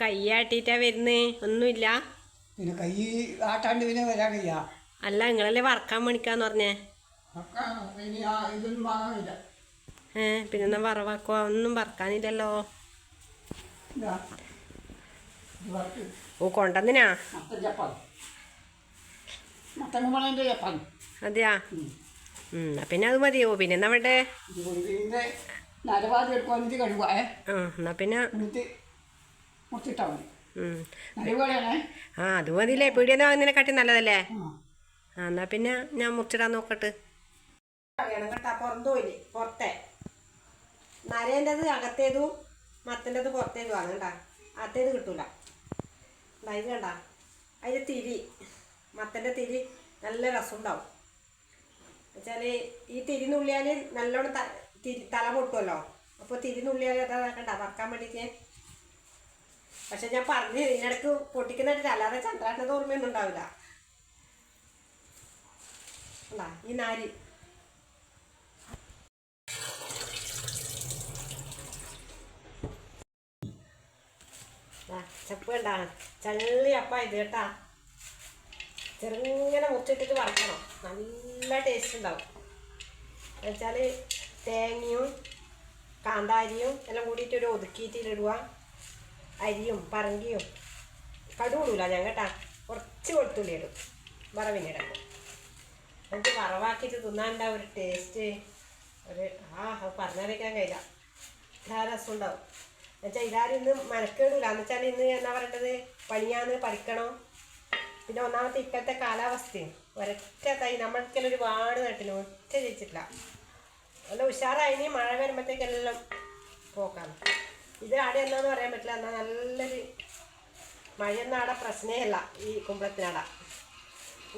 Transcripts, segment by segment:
കയ്യാട്ടിട്ടാ വരുന്നേ. ഒന്നുമില്ല. പിന്നെ കൈ ആട്ടാണ്ട് പിന്നെ വരാൻ കഴിയാ അല്ല നിങ്ങളല്ലേ വറക്കാൻ പണിക്കാന്ന് പറഞ്ഞേ? ഏ പിന്നെ എന്നാ വറവാക്കോ ഒന്നും വറക്കാനില്ലല്ലോ. ഓ കൊണ്ടന്നിനാ അതെയാ? ഉം, പിന്നെ അത് മതിയോ? പിന്നെ എന്നാ വേണ്ടേ എന്നാ പിന്നെ മതി. ആ അത് മതിയില്ലേ. പീടിയെന്ന് വാങ്ങുന്നതിനെക്കാട്ടി നല്ലതല്ലേ? ആ. എന്നാ പിന്നെ ഞാൻ മുറിച്ചിടാൻ നോക്കട്ടെ. കേട്ടാ പുറന്തോയില്ലേ പുറത്തെ. നരേന്റെത് അകത്തേതും മത്തന്റെത് പുറത്തേതും ആണ് കേട്ടാ. അകത്തേത് കിട്ടൂല. ഇത് കണ്ട. അതിന്റെ തിരി മത്തന്റെ തിരി നല്ല രസമുണ്ടാവും. എന്നുവെച്ചാൽ ഈ തിരി നുള്ളിയാൽ നല്ലോണം തിരി തല പൊട്ടുമല്ലോ അപ്പോൾ തിരി നുള്ളിയാൽ അതാ കണ്ട വറക്കാൻ വേണ്ടിയിട്ട് പക്ഷെ ഞാൻ പറഞ്ഞ് ഇതിനിടക്ക് പൊട്ടിക്കുന്നിട്ട് അല്ലാതെ ചന്ദ്രാട്ടനത് ഓർമ്മയൊന്നും ഉണ്ടാവില്ല. ഈ നാരി. ചപ്പ് കണ്ടാ ചള്ളി അപ്പ ഇത് കേട്ടാ. ചെറുങ്ങനെ മുറിച്ചിട്ടിട്ട് വറക്കണം. നല്ല ടേസ്റ്റ് ഉണ്ടാവും. എന്നുവെച്ചാൽ തേങ്ങയും കാന്താരിയും എല്ലാം കൂടിയിട്ട് ഒരു ഒതുക്കിയിട്ടിടുക അരിയും പറങ്കിയും കടുകൂടൂല ഞാൻ കേട്ടാ. കുറച്ച് വെളുത്തുള്ളി ഇടും. വറവിനിടക്കും എന്നിട്ട് വറവാക്കിയിട്ട് തിന്നാണ്ട ഒരു ടേസ്റ്റ് ഒരു ആ പറഞ്ഞറിയിക്കാൻ കഴിയില്ല. ഇതാ രസം ഉണ്ടാവും. എന്നുവെച്ചാൽ ഇതാരും ഇന്ന് മനക്കേടില്ല എന്ന് വെച്ചാൽ ഇന്ന് എന്നാ പറയേണ്ടത്? പണിയാന്ന് പഠിക്കണം. പിന്നെ ഒന്നാമത്തെ ഇപ്പോഴത്തെ കാലാവസ്ഥയും ഒരൊറ്റ തൈ നമ്മൾക്കെല്ലാം ഒരുപാട് നട്ടിന്. ഒറ്റ ജയിച്ചിട്ടില്ല. നല്ല ഉഷാറായി. മഴ വരുമ്പോഴത്തേക്കെല്ലാം പോക്കാണ്. ഇത് ആടെ എന്നാന്ന് പറയാൻ പറ്റില്ല. എന്നാൽ നല്ലൊരു മഴയൊന്നും പ്രശ്നമല്ല ഈ കുമ്പളത്തിനാട.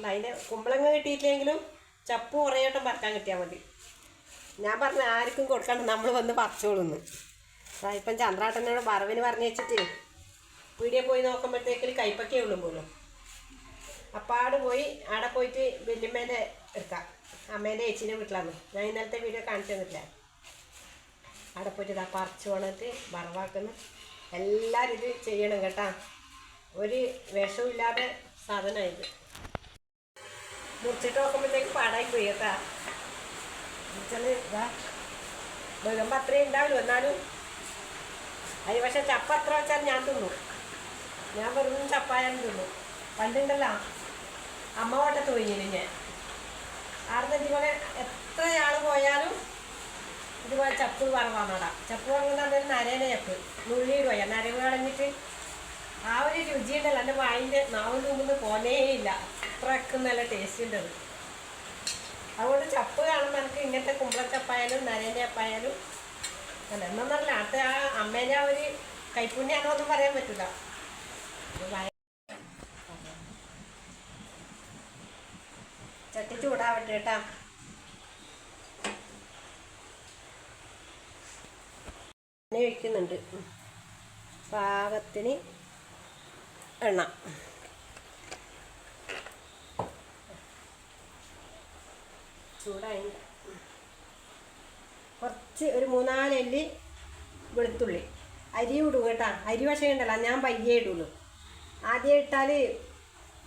അതിന്റെ കുമ്പളങ്ങ കിട്ടിയിട്ടില്ലെങ്കിലും ചപ്പ് കുറേ വട്ടം പറിക്കാൻ കിട്ടിയാൽ മതി. ഞാൻ പറഞ്ഞു ആർക്കും കൊടുക്കണ്ട നമ്മൾ വന്ന് പറിച്ചോളൂന്ന്. ഇപ്പം ചന്ദ്രാട്ടനോട് വറവിന് പറഞ്ഞു വെച്ചിട്ട് പീടിയെ പോയി നോക്കുമ്പോഴത്തേക്കിൽ കൈപ്പൊക്കെ ഉള്ളു പോലും. അപ്പാട് പോയി ആടെ പോയിട്ട് വലിയമ്മേന്റെ എടുക്കാം. അമ്മേന്റെ ചേച്ചീന്റെ വീട്ടിലാണ്. ഞാൻ ഇന്നലത്തെ വീഡിയോ കാണിച്ചു തന്നിട്ടില്ല? അവിടെ പോയിട്ട് ഇതാ പറിച്ചു വന്നിട്ട് വറവാക്കുന്നു. എല്ലാവരും ഇത് ചെയ്യണം കേട്ടാ. ഒരു വിഷമില്ലാതെ സാധനമാണ് ഇത്. മുറിച്ചിട്ട് നോക്കുമ്പോഴത്തേക്ക് പാടായി പോയി കേട്ടാ. എന്നുവെച്ചാൽ ഇതാ. വീഴുമ്പോൾ അത്രയും ഉണ്ടാവില്ല എന്നാലും. അത് പക്ഷെ ചപ്പ എത്ര വെച്ചാൽ ഞാൻ തിന്നു. ഞാൻ വെറും ചപ്പായാലും തിന്നു. പണ്ടുണ്ടല്ലോ അമ്മ വട്ടത്ത് പോയിന് ഞാൻ. ആർന്നെ എത്ര ആൾ പോയാലും ഇതുപോലെ ചപ്പ് വറവാന്നോടാ. ചപ്പ് വാങ്ങുന്ന അതൊരു നരേനെ ചപ്പ്. നുള്ളി പോയാൽ നരവ് കളഞ്ഞിട്ട് ആ ഒരു രുചി ഉണ്ടല്ലോ എന്റെ വായിന്റെ നാവിന്റെ മുമ്പ് പോനേ ഇല്ല. അത്രക്കും നല്ല ടേസ്റ്റ് ഉണ്ട് അത് അതുകൊണ്ട് ചപ്പ് കാണുമ്പോൾ എനിക്ക് ഇങ്ങനത്തെ കുമ്പളച്ചപ്പായാലും നരേന്റെ ചപ്പായാലും അല്ല എന്നൊന്നല്ല അടുത്ത ആ അമ്മേന്റെ ആ ഒരു കൈപ്പുണ്യാണോ ഒന്നും പറയാൻ പറ്റില്ല ചട്ടി ചൂടാവട്ടെ കേട്ടാ. എണ്ണ ഒഴിക്കുന്നുണ്ട്. പാകത്തിന് എണ്ണ. ചൂടായി. കുറച്ച് ഒരു മൂന്നാലല്ലി വെളുത്തുള്ളി. അരി ഇടും കേട്ടാ. അരി പക്ഷേ ഉണ്ടല്ലോ ഞാൻ പയ്യേ ഇടുള്ളൂ. ആദ്യം ഇട്ടാൽ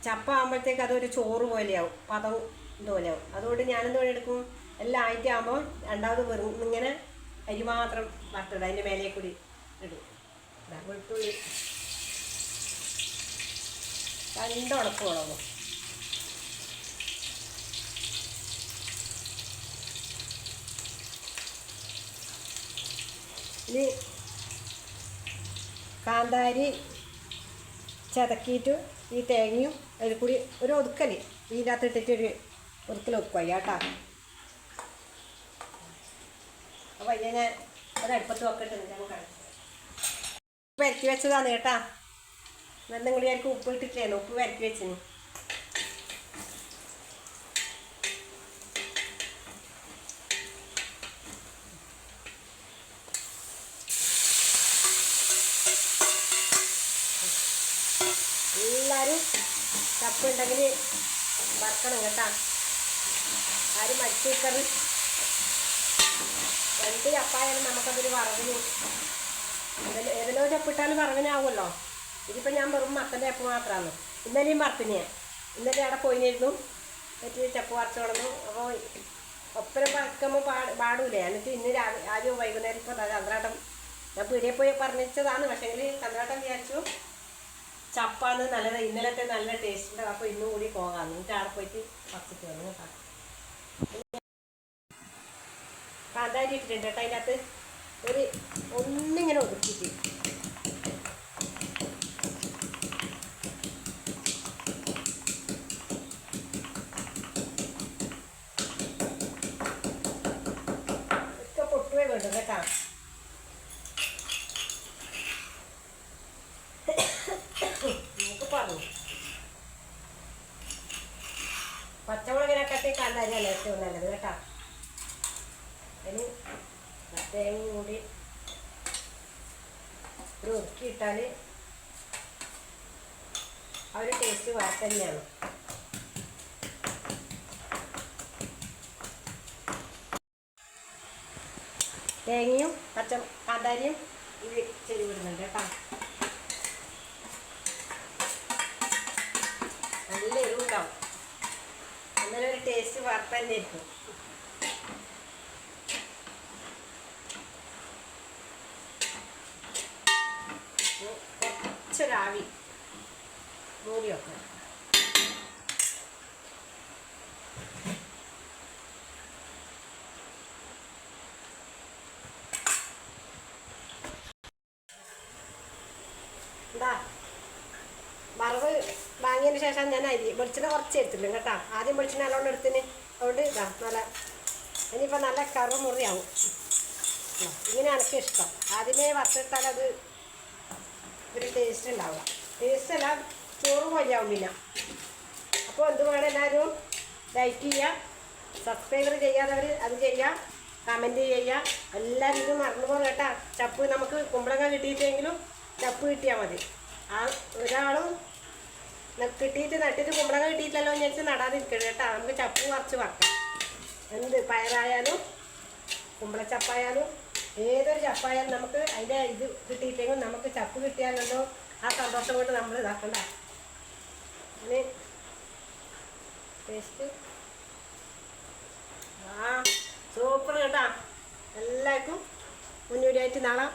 ചപ്പ ആകുമ്പോഴത്തേക്ക് അതൊരു ചോറ് പോലെയാവും. പദം ഇതുപോലെയാവും. അതുകൊണ്ട് ഞാനെന്ത് എടുക്കും എല്ലാം ആയിട്ടാകുമ്പോൾ രണ്ടാമത് വെറും ഇങ്ങനെ അരി മാത്രം വറുത്തിടും അതിന്റെ മേലെ കൂടി ഇടും. ഇതാ വെളുത്തുള്ളി. രണ്ട് ഉണക്ക് ഇനി കാന്താരി ചതക്കിയിട്ട് ഈ തേങ്ങയും അതിൽ കൂടി ഒരു ഒതുക്കൽ ഇതിനകത്ത് ഇട്ടിട്ട് ഒരു ഒതുക്കൽ ഒതുക്കുക കേട്ടോ അപ്പോൾ ഞാൻ ഒരു അടുപ്പത്ത് ഞാൻ കാണിച്ചു വരക്കി വെച്ചതാണ് കേട്ടാ. നല്ല കൂടി ആയിരിക്കും ഉപ്പ് ഇട്ടിട്ടില്ലേ ഉപ്പ് വരക്കി വെച്ചിന്. എല്ലാവരും കപ്പുണ്ടെങ്കിൽ വറക്കണം കേട്ടാ. ആരും മറ്റേ നിൽക്കരുത് രണ്ട് ചപ്പായാലും നമുക്കതൊരു വറവിന് ഏതെല്ലോ ചപ്പിട്ടാലും വറവിനാവുമല്ലോ. ഇതിപ്പോൾ ഞാൻ വെറും മത്തന്റെ ചപ്പ് മാത്രമാണ് ഇന്നലെയും വറുത്തിനെയാണ് ഇന്നലെ അവിടെ പോയിരുന്നു എന്നിട്ട് ചപ്പ് വറച്ചു കൊടുന്നു അപ്പോൾ ഒപ്പരം പറക്കുമ്പോൾ പാട് പാടൂലേ. എന്നിട്ട് ഇന്ന് രാവിലെ ആദ്യം വൈകുന്നേരം ഇപ്പോൾ ചന്ദ്രാട്ടം ഞാൻ പീടിയെ പോയി പറഞ്ഞിച്ചതാണ്. പക്ഷേങ്കിൽ ചന്ദ്രാട്ടം വിചാരിച്ചു ചപ്പാന്ന് നല്ലത് ഇന്നലത്തെ നല്ല ടേസ്റ്റ് ഉണ്ടാവും. അപ്പോൾ ഇന്നും കൂടി പോകാം എന്നിട്ട് അവിടെ പോയിട്ട് പറിച്ചിട്ട് വന്നു കേട്ടോ. കാന്താരി ഇട്ടിട്ടുണ്ട് കേട്ടോ. അതിനകത്ത് ഒരു ഒന്നിങ്ങനെ ഒതുക്കിയിട്ട്. ഒക്കെ പൊട്ടുവേ വേണ്ടു കേട്ടോ. നമുക്ക് പറഞ്ഞു പച്ചമുളകിനെ കട്ടി കാന്താരിയല്ല ഏറ്റവും നല്ലത് കേട്ടോ. അതിന് തേങ്ങ കൂടി ഒതുക്കിയിട്ടാൽ ആ ഒരു ടേസ്റ്റ് വേറെ തന്നെയാണ്. തേങ്ങയും പച്ച കാന്താരിയും ഇത് ചെരി വിടുന്നുണ്ട് കേട്ടോ. നല്ല എരിവുണ്ടാവും. അങ്ങനെ ഒരു ടേസ്റ്റ് വേറെ തന്നെ കുറച്ചൊരാവി മൂടി വെക്കണം വറവ് വാങ്ങിയതിന് ശേഷം ഞാൻ അരി വെളിച്ചെണ്ണ കുറച്ച് എടുത്തിട്ടുണ്ട് കേട്ടോ. ആദ്യം വെളിച്ചെണ്ണ നല്ലോണം എടുത്തിന്. അതുകൊണ്ട് ഇതാ നല്ല ഇനിയിപ്പോൾ നല്ല കറു മുറിയാവും ഇങ്ങനെയാണ് ഇഷ്ടം. ആദ്യമേ വറുത്തിട്ടാൽ അത് ഒരു ടേസ്റ്റ് ഉണ്ടാവുക. ടേസ്റ്റ് അല്ല ചോറ് പോലെയാവും അപ്പോൾ എന്ത് വേണം എല്ലാവരും? ലൈക്ക് ചെയ്യുക. സബ്സ്ക്രൈബർ ചെയ്യാത്തവർ അത് ചെയ്യുക. കമന്റ് ചെയ്യുക. എല്ലാവരും ഇത് മറന്നു പോകും കേട്ടാ. ചപ്പ് നമുക്ക് കുമ്പളങ്ങ കിട്ടിയിട്ടെങ്കിലും ചപ്പ് കിട്ടിയാൽ മതി. ആ ഒരാളും കിട്ടിയിട്ട് നട്ടിട്ട് കുമ്പളങ്ങ കിട്ടിയിട്ടില്ലല്ലോ എന്ന് നടാതിരിക്കണം കേട്ടോ. നമുക്ക് ചപ്പ് കുറച്ച് വറക്കാം എന്ത് പയറായാലും കുമ്പളച്ചപ്പായാലും ഏതൊരു ചപ്പായാലും നമുക്ക് അതിന്റെ ഇത് കിട്ടിയിട്ടെങ്കിൽ നമുക്ക് ചപ്പ് കിട്ടിയാലല്ലോ ആ സന്തോഷം കൊണ്ട് നമ്മൾ ഇതാക്കണ്ട. അങ്ങനെ ടേസ്റ്റ് ആ സൂപ്പർ കേട്ടാ. എല്ലാവർക്കും മുന്നോടിയായിട്ട് നാളെ.